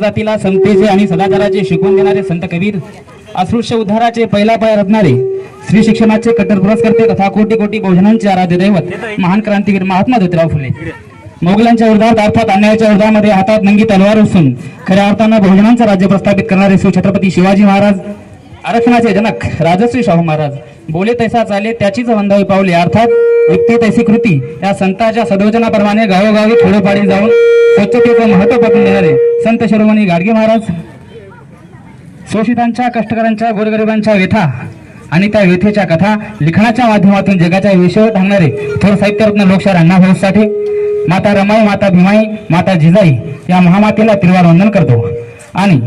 जातीला समतेचे आणि सदाचाराचे शिकवून देणारे संत कबीर अस्पृश्य उद्धाराचे पहिला पाय रचणारे स्त्री शिक्षणाचे कट्टर पुरस्कर्ते तथा कोटी कोटी बहुजनांचे आराध्य दैवत महान क्रांतीवीर महात्मा ज्योतिराव फुले. मोगलांच्या विरोधात अर्थात अन्यायाच्या उर्धामध्ये हातात नंगी तलवार असून खऱ्या अर्थानं बहुजनांचं राज्य प्रस्थापित करणारे शिवछत्रपती शिवाजी महाराज आरक्षणाचे जनक राजश्री शाहू महाराज बोले तैसा चाले त्याचीच वंदावी पावले. अर्थात युक्ती तैसी कृती या संतांच्या सदवचनाप्रमाणे गावोगावी खेडोपाडी जाऊन स्वच्छतेचं महत्त्व पटवून देणारे संत शिरोमणी गाडगे महाराज शोषितांच्या कष्टकऱ्यांच्या गोरगरिबांच्या व्यथा आणि त्या व्यथेच्या कथा लिखाणाच्या माध्यमातून जगाच्या विषयावर थांबणारे थोर साहित्यरत्न लोकशाहीर अण्णाभाऊ साठे माता रमाई माता भीमाई माता जिजाई या महामातेला त्रिवार वंदन करतो. आणि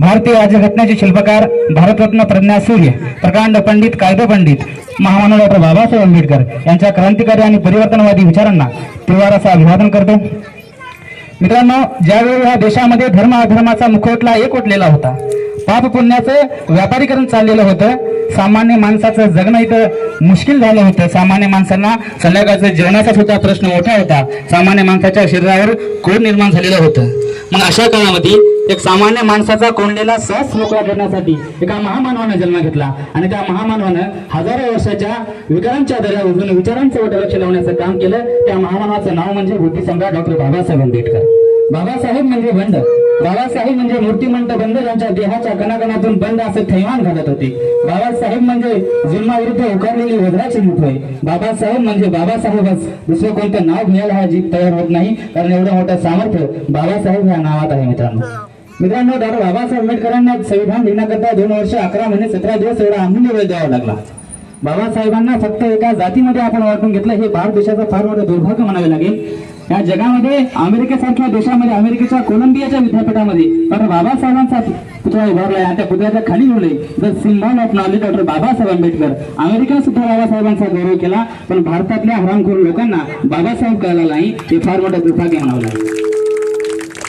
भारतीय राज्यघटनेचे शिल्पकार भारतरत्न प्रज्ञा सूर्य प्रकांड पंडित कायदे पंडित महामानव डॉक्टर बाबासाहेब आंबेडकर यांच्या क्रांतिकारी आणि परिवर्तनवादी विचारांना त्रिवार असं अभिवादन करतो. मित्रांनो ज्यावेळी ह्या देशामध्ये धर्म अधर्माचा मुखवटला एकवटलेला होता पाप पुण्याचं व्यापारीकरण चाललेलं होतं सामान्य माणसाचं जगणं इथं मुश्किल झालं होतं. सामान्य माणसांना संध्याकाळचं जेवणाचा सुद्धा प्रश्न मोठा होता. सामान्य माणसाच्या शरीरावर कोड निर्माण झालेलं होतं. मग अशा काळामध्ये एक सामान्य माणसाचा कोंडलेला सहज मोकळा करण्यासाठी एका महामानवानं जन्म घेतला. आणि त्या महामानवानं हजारो वर्षाच्या विकारांच्या दऱ्या उजून विचारांचं वट लक्ष लावण्याचं काम केलं. त्या महामानवाचं नाव म्हणजे बुद्धिसम्राट डॉक्टर बाबासाहेब आंबेडकर. बाबासाहेब म्हणजे बंड. बाबासाहेब म्हणजे मूर्तिमंत बंद ज्यांच्या देहाच्या कणाकणातून बंद असे थैमान घालत होते. बाबासाहेब म्हणजे जुन्माविरुद्ध उकारलेली वज्राची मूठ होय. बाबासाहेब म्हणजे बाबासाहेबच. दुसरं कोणतं नाव घ्यायला हा जीत तयार होत नाही. कारण एवढं मोठं सामर्थ्य बाबासाहेब ह्या नावात आहे मित्रांनो. मित्रांनो डॉक्टर बाबासाहेब आंबेडकरांना संविधान लिहिण्याकरता दोन वर्ष अकरा महिने सतरा दिवस एवढा अमूल्य वेळ द्यावा लागला. बाबासाहेबांना फक्त एका जातीमध्ये आपण वाटून घेतलं हे भारत देशाचं फार मोठं दुर्भाग्य म्हणावे लागेल. या जगामध्ये अमेरिकेसारख्या देशामध्ये अमेरिकेच्या कोलंबियाच्या विद्यापीठामध्ये डॉक्टर बाबासाहेबांचा पुतळा उभारलाय आणि त्या पुतळ्याच्या खाली लिहिलंय the symbol of knowledge doctor Babasaheb Ambedkar. अमेरिकेनं सुद्धा बाबासाहेबांचा गौरव केला पण भारतातल्या हरामखोर लोकांना बाबासाहेब कळाला नाही. हे फार मोठं दुर्भाग्य म्हणावं लागेल.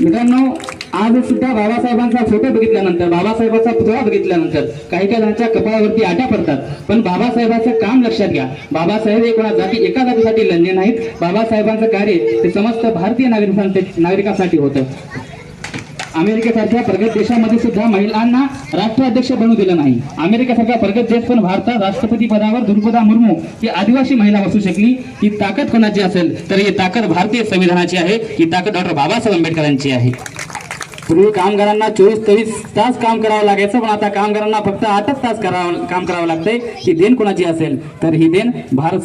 मित्रांनो आज सुद्धा बाबासाहेबांचा फोटो बघितल्यानंतर बाबासाहेबांचा पुतळा बघितल्यानंतर काही काही जणांच्या कपाळावरती आट्या पडतात. पण बाबासाहेबांचं काम लक्षात घ्या. बाबासाहेब हे कोणा जाती एका जातीसाठी लढले नाहीत. बाबासाहेबांचं कार्य ते समस्त भारतीय नागरिकांसाठी नागरिकांसाठी होतं. अमेरिकेसारख्या प्रगत देशामध्ये सुद्धा महिलांना राष्ट्राध्यक्ष बनू दिलं नाही. अमेरिकेसारख्या प्रगत देश पण भारतात राष्ट्रपती पदावर द्रुपदा मुर्मू ही आदिवासी महिला बसू शकली. ही ताकद कोणाची असेल? तर ही ताकद भारतीय संविधानाची आहे. ही ताकद डॉक्टर बाबासाहेब आंबेडकरांची आहे. पूर्वी कामगारांना चोवीस तेवीस तास काम करावं लागायचं पण आता कामगारांना फक्त आठच तास काम करावं लागतंय. ही देण कोणाची असेल? तर ही भारत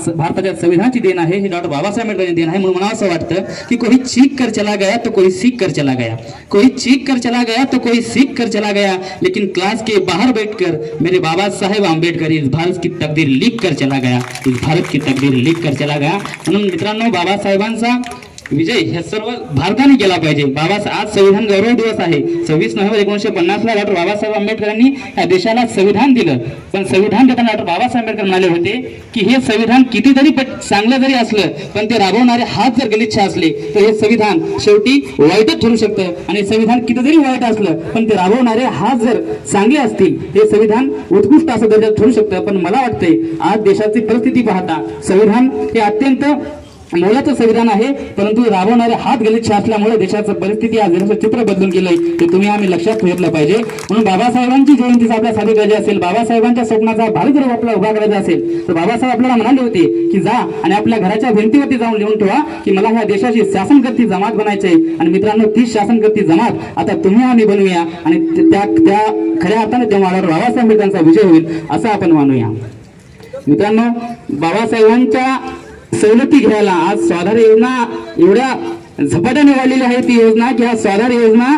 संविधानाची देण आहे. ही डॉक्टर बाबासाहेब आंबेडकरांची देण आहे. म्हणून मला असं वाटतं की कोई चीख कर चला गया तो कोई सीख कर चला गया. कोई चीख कर चला गया तो कोई सीख कर चला गया. लेकिन क्लास के बाहर बैठकर मेरे बाबा साहेब आंबेडकर इस भारत की तकदीर लिख कर चला गया. इस भारत की तकदीर लिख कर चला गया. म्हणून मित्रांनो, बाबासाहेबांचा विजय हे सर्व भारताने केला पाहिजे. बाबा आज संविधान गौरव दिवस आहे. सव्वीस नोव्हेंबर एकोणीशे पन्नास ला डॉक्टर बाबासाहेब आंबेडकरांनी या देशाला संविधान दिलं. पण संविधान देताना डॉक्टर बाबासाहेब आंबेडकर म्हणाले होते की हे संविधान कितीतरी चांगलं जरी असलं पण ते राबवणारे हात जर गलिच्छ असले तर हे संविधान शेवटी वाईटच ठरू शकतं. आणि संविधान कितीतरी वाईट असलं पण ते राबवणारे हात जर चांगले असतील हे संविधान उत्कृष्ट असं दर्जा ठरू शकतं. पण मला वाटतंय आज देशाची परिस्थिती पाहता संविधान हे अत्यंत मोलाचं संविधान आहे परंतु राबवणारे हात गलिच्छ असल्यामुळे देशाचं परिस्थिती आज देशाचं चित्र बदलून गेलंय ते तुम्ही आम्ही लक्षात ठेवलं पाहिजे. म्हणून बाबासाहेबांची जयंती आपल्या साधी करायची असेल बाबासाहेबांच्या स्वप्नाचा भारत जर आपला उभा करायचा असेल तर बाबासाहेब आपल्याला म्हणाले होते की जा आणि आपल्या घराच्या भिंतीवरती जाऊन लिहून ठेवा की मला ह्या देशाची शासनकर्ती जमात बनायची आहे आणि मित्रांनो ती शासनकर्ती जमात आता तुम्ही आम्ही बनवूया आणि त्या त्या खऱ्या अर्थाने त्या मालावर बाबासाहेब आंबेडकरांचा विजय होईल असं आपण मानूया. मित्रांनो बाबासाहेबांच्या सवलती घ्यायला. आज स्वाधार योजना एवढ्या झपाट्याने वाढलेली आहे ती योजना की आज स्वाधार योजना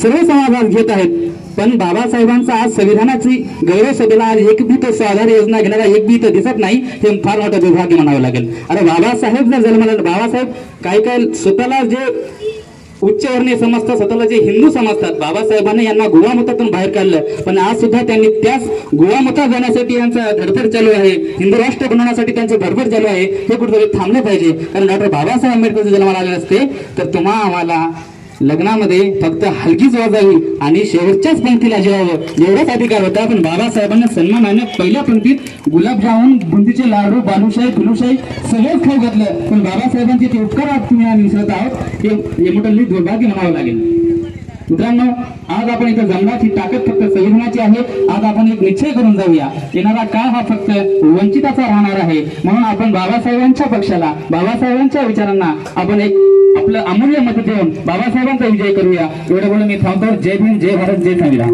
सर्व समाजात घेत आहेत. पण बाबासाहेबांचा आज संविधानाची गौरव सभेला आज एक बी स्वाधार योजना घेणारा एक तर दिसत नाही हे फार मोठं दुर्भाग्य म्हणावं लागेल. अरे बाबासाहेब जर जन्माला बाबासाहेब काही काही स्वतःला जे उच्चवर्णीय समजतात स्वतःला जे हिंदू समजतात बाबासाहेबांनी यांना गोवामतातून बाहेर काढलं. पण आज सुद्धा त्यांनी त्याच गोवामतात जाण्यासाठी यांचा धडधड चालू आहे. हिंदू राष्ट्र बनवण्यासाठी त्यांचं धडपड चालू आहे. हे कुठेतरी थांबलं पाहिजे. कारण डॉक्टर बाबासाहेब आंबेडकर जर जन्माला आले असते. तर तुम्हा आम्हाला लग्नामध्ये फक्त हलकीच वाजावी आणि शेवटच्याच पंक्तीला जेवावं. एवढाच अधिकार होता पण बाबासाहेबांना सन्मानाने पहिल्या पंक्तीत गुलाबजामुन बुंदीचे लाडू बालूशाही फुलूशाही सगळंच खाऊ घातलं. पण बाबासाहेबांचे ते उपकार आज तुम्ही आम्ही मिसळत आहोत. हे मोठं दुर्भाग्य म्हणावं लागेल. मित्रांनो आज आपण इथं जमण्याची ताकद फक्त संविधानाची आहे. आज आपण एक निश्चय करून जाऊया. येणारा काळ हा फक्त वंचिताचा राहणार आहे. म्हणून आपण बाबासाहेबांच्या पक्षाला बाबासाहेबांच्या विचारांना आपण एक आपलं अमूल्य मत देऊन बाबासाहेबांचा विजय करूया. एवढं बोलून मी थांबतो. जय भीम जय भारत जय संविधान.